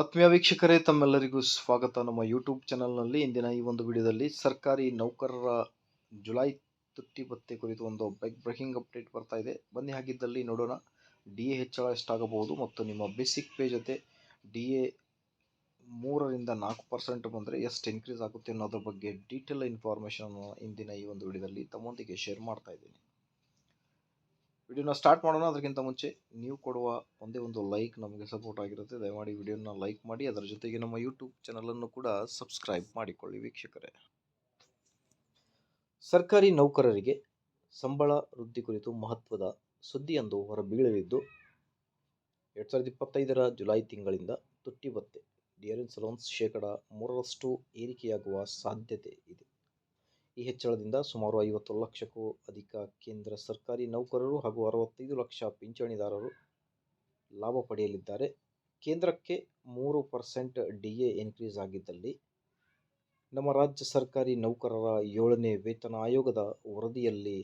ಆತ್ಮೀಯ ವೀಕ್ಷಕರೇ, ತಮ್ಮೆಲ್ಲರಿಗೂ ಸ್ವಾಗತ. ನಮ್ಮ ಯೂಟ್ಯೂಬ್ ಚಾನಲ್ನಲ್ಲಿ ಇಂದಿನ ಈ ಒಂದು ವಿಡಿಯೋದಲ್ಲಿ ಸರ್ಕಾರಿ ನೌಕರರ ಜುಲೈ ತುಟ್ಟಿ ಭತ್ತೆ ಕುರಿತು ಒಂದು ಬೈಕ್ ಬ್ರೇಕಿಂಗ್ ಅಪ್ಡೇಟ್ ಬರ್ತಾ ಇದೆ. ಬನ್ನಿ, ಹಾಗಿದ್ದಲ್ಲಿ ನೋಡೋಣ. ಡಿ ಎ ಹೆಚ್ಚಳ ಎಷ್ಟಾಗಬಹುದು ಮತ್ತು ನಿಮ್ಮ ಬೇಸಿಕ್ ಪೇ ಜೊತೆ ಡಿ ಎ ಮೂರರಿಂದ ನಾಲ್ಕು ಪರ್ಸೆಂಟ್ ಬಂದರೆ ಎಷ್ಟು ಇನ್ಕ್ರೀಸ್ ಆಗುತ್ತೆ ಅನ್ನೋದ್ರ ಬಗ್ಗೆ ಡೀಟೇಲ್ ಇನ್ಫಾರ್ಮೇಷನ್ ಇಂದಿನ ಈ ಒಂದು ವಿಡಿಯೋದಲ್ಲಿ ತಮ್ಮೊಂದಿಗೆ ಶೇರ್ ಮಾಡ್ತಾ ಇದ್ದೀನಿ. ವಿಡಿಯೋನ ಸ್ಟಾರ್ಟ್ ಮಾಡೋಣ ಅದಕ್ಕಿಂತ ಮುಂಚೆ ನೀವು ಕೊಡುವ ಒಂದೇ ಒಂದು ಲೈಕ್ ನಮಗೆ ಸಪೋರ್ಟ್ ಆಗಿರುತ್ತೆ. ದಯಮಾಡಿ ವಿಡಿಯೋನ ಲೈಕ್ ಮಾಡಿ, ಅದರ ಜೊತೆಗೆ ನಮ್ಮ ಯೂಟ್ಯೂಬ್ ಚಾನಲನ್ನು ಕೂಡ ಸಬ್ಸ್ಕ್ರೈಬ್ ಮಾಡಿಕೊಳ್ಳಿ ವೀಕ್ಷಕರೇ. ಸರ್ಕಾರಿ ನೌಕರರಿಗೆ ಸಂಬಳ ವೃದ್ಧಿ ಕುರಿತು ಮಹತ್ವದ ಸುದ್ದಿಯೊಂದು ಹೊರಬೀಳಲಿದ್ದು, ಎರಡ್ ಸಾವಿರದ ಇಪ್ಪತ್ತೈದರ ಜುಲೈ ತಿಂಗಳಿಂದ ತುಟ್ಟಿ ಭತ್ಯೆ ಡಿಯರೆನ್ಸ್ ಅಲೌನ್ಸ್ ಶೇಕಡ ಮೂರರಷ್ಟು ಏರಿಕೆಯಾಗುವ ಸಾಧ್ಯತೆ ಇದೆ. ಈ ಹೆಚ್ಚಳದಿಂದ ಸುಮಾರು ಐವತ್ತು ಲಕ್ಷಕ್ಕೂ ಅಧಿಕ ಕೇಂದ್ರ ಸರ್ಕಾರಿ ನೌಕರರು ಹಾಗೂ ಅರವತ್ತೈದು ಲಕ್ಷ ಪಿಂಚಣಿದಾರರು ಲಾಭ ಪಡೆಯಲಿದ್ದಾರೆ. ಕೇಂದ್ರಕ್ಕೆ ಮೂರು ಪರ್ಸೆಂಟ್ ಡಿ ಎ ಇನ್ಕ್ರೀಸ್ ಆಗಿದ್ದಲ್ಲಿ ನಮ್ಮ ರಾಜ್ಯ ಸರ್ಕಾರಿ ನೌಕರರ ಏಳನೇ ವೇತನ ಆಯೋಗದ ವರದಿಯಲ್ಲಿ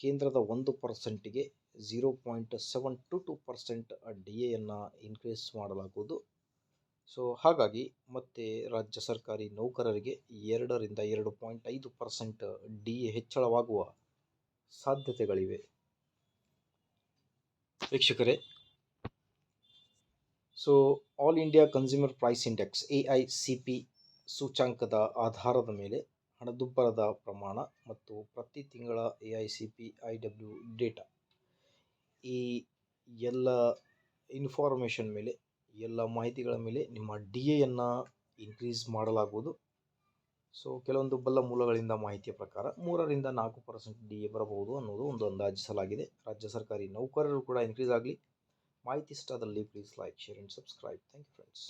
ಕೇಂದ್ರದ ಒಂದು ಪರ್ಸೆಂಟಿಗೆ zero point seven to two percent D ಎಯನ್ನು increase ಮಾಡಲಾಗುವುದು. ಸೊ ಹಾಗಾಗಿ ಮತ್ತೆ ರಾಜ್ಯ ಸರ್ಕಾರಿ ನೌಕರರಿಗೆ ಎರಡರಿಂದ ಎರಡು ಪಾಯಿಂಟ್ ಐದು ಪರ್ಸೆಂಟ್ ಡಿ ಎ ಹೆಚ್ಚಳವಾಗುವ ಸಾಧ್ಯತೆಗಳಿವೆ. ವೀಕ್ಷಕರೇ so All India Consumer Price Index A I C P ಆಧಾರದ ಮೇಲೆ ಹಣದುಬ್ಬರದ ಪ್ರಮಾಣ ಮತ್ತು ಪ್ರತಿ ತಿಂಗಳ A I C P I W data ಈ ಎಲ್ಲ ಇನ್ಫಾರ್ಮೇಷನ್ ಮೇಲೆ ಎಲ್ಲ ಮಾಹಿತಿಗಳ ಮೇಲೆ ನಿಮ್ಮ ಡಿ ಎಯನ್ನು ಇನ್ಕ್ರೀಸ್ ಮಾಡಲಾಗುವುದು. ಸೊ ಕೆಲವೊಂದು ಬಲ್ಲ ಮೂಲಗಳಿಂದ ಮಾಹಿತಿಯ ಪ್ರಕಾರ ಮೂರರಿಂದ ನಾಲ್ಕು ಪರ್ಸೆಂಟ್ ಡಿ ಎ ಬರಬಹುದು ಅನ್ನೋದು ಒಂದು ಅಂದಾಜಿಸಲಾಗಿದೆ. ರಾಜ್ಯ ಸರ್ಕಾರಿ ನೌಕರರು ಕೂಡ ಇನ್ಕ್ರೀಸ್ ಆಗಲಿ. ಮಾಹಿತಿ ಇಷ್ಟ please like share and subscribe thank you friends